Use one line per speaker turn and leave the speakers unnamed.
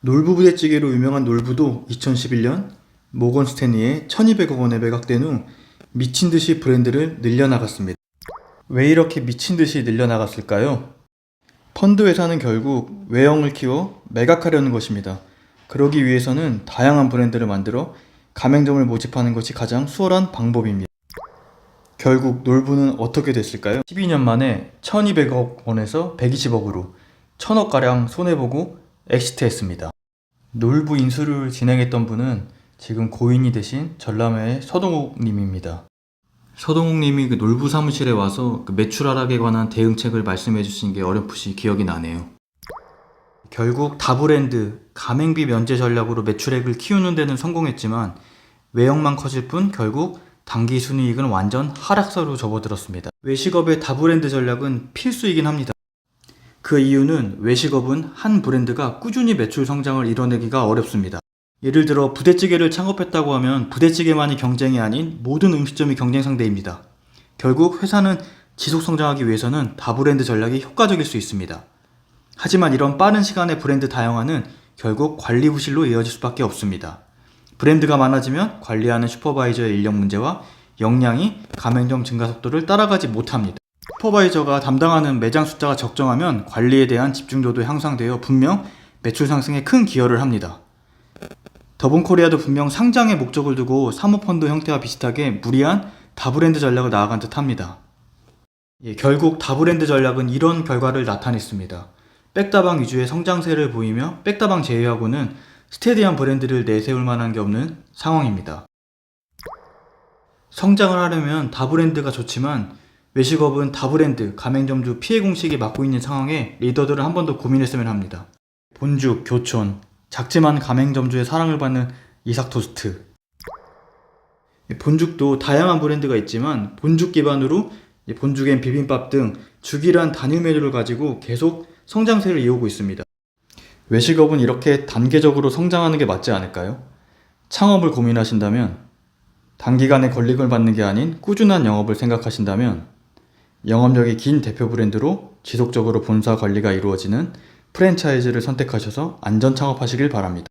놀부 부대찌개로 유명한 놀부도 2011년 모건 스탠리의 1200억 원에 매각된 후 미친 듯이 브랜드를 늘려나갔습니다. 왜 이렇게 미친 듯이 늘려나갔을까요? 펀드 회사는 결국 외형을 키워 매각하려는 것입니다. 그러기 위해서는 다양한 브랜드를 만들어 가맹점을 모집하는 것이 가장 수월한 방법입니다. 결국 놀부는 어떻게 됐을까요? 12년 만에 1200억 원에서 120억으로 1000억가량 손해보고 엑시트했습니다. 놀부 인수를 진행했던 분은 지금 고인이 되신 전람회의 서동욱 님입니다. 서동욱 님이 그 놀부 사무실에 와서 그 매출 하락에 관한 대응책을 말씀해 주신 게 어렴풋이 기억이 나네요. 결국 다브랜드 가맹비 면제 전략으로 매출액을 키우는 데는 성공했지만 외형만 커질 뿐 결국 단기 순이익은 완전 하락세로 접어들었습니다. 외식업의 다브랜드 전략은 필수이긴 합니다. 그 이유는 외식업은 한 브랜드가 꾸준히 매출 성장을 이뤄내기가 어렵습니다. 예를 들어 부대찌개를 창업했다고 하면 부대찌개만이 경쟁이 아닌 모든 음식점이 경쟁 상대입니다. 결국 회사는 지속 성장하기 위해서는 다브랜드 전략이 효과적일 수 있습니다. 하지만 이런 빠른 시간의 브랜드 다양화는 결국 관리 부실로 이어질 수밖에 없습니다. 브랜드가 많아지면 관리하는 슈퍼바이저의 인력 문제와 역량이 가맹점 증가 속도를 따라가지 못합니다. 슈퍼바이저가 담당하는 매장 숫자가 적정하면 관리에 대한 집중도도 향상되어 분명 매출 상승에 큰 기여를 합니다. 더본코리아도 분명 상장의 목적을 두고 사모펀드 형태와 비슷하게 무리한 다브랜드 전략을 나아간 듯 합니다. 예, 결국 다브랜드 전략은 이런 결과를 나타냈습니다. 백다방 위주의 성장세를 보이며 백다방 제외하고는 스테디한 브랜드를 내세울 만한 게 없는 상황입니다. 성장을 하려면 다브랜드가 좋지만 외식업은 다브랜드, 가맹점주 피해 공식이 맡고 있는 상황에 리더들은 한 번 더 고민했으면 합니다. 본죽, 교촌, 작지만 가맹점주의 사랑을 받는 이삭 토스트. 본죽도 다양한 브랜드가 있지만 본죽 기반으로 본죽엔 비빔밥 등 죽이란 단일 메뉴를 가지고 계속 성장세를 이어오고 있습니다. 외식업은 이렇게 단계적으로 성장하는 게 맞지 않을까요? 창업을 고민하신다면 단기간에 권리금을 받는 게 아닌 꾸준한 영업을 생각하신다면 영업력이 긴 대표 브랜드로 지속적으로 본사 관리가 이루어지는 프랜차이즈를 선택하셔서 안전 창업하시길 바랍니다.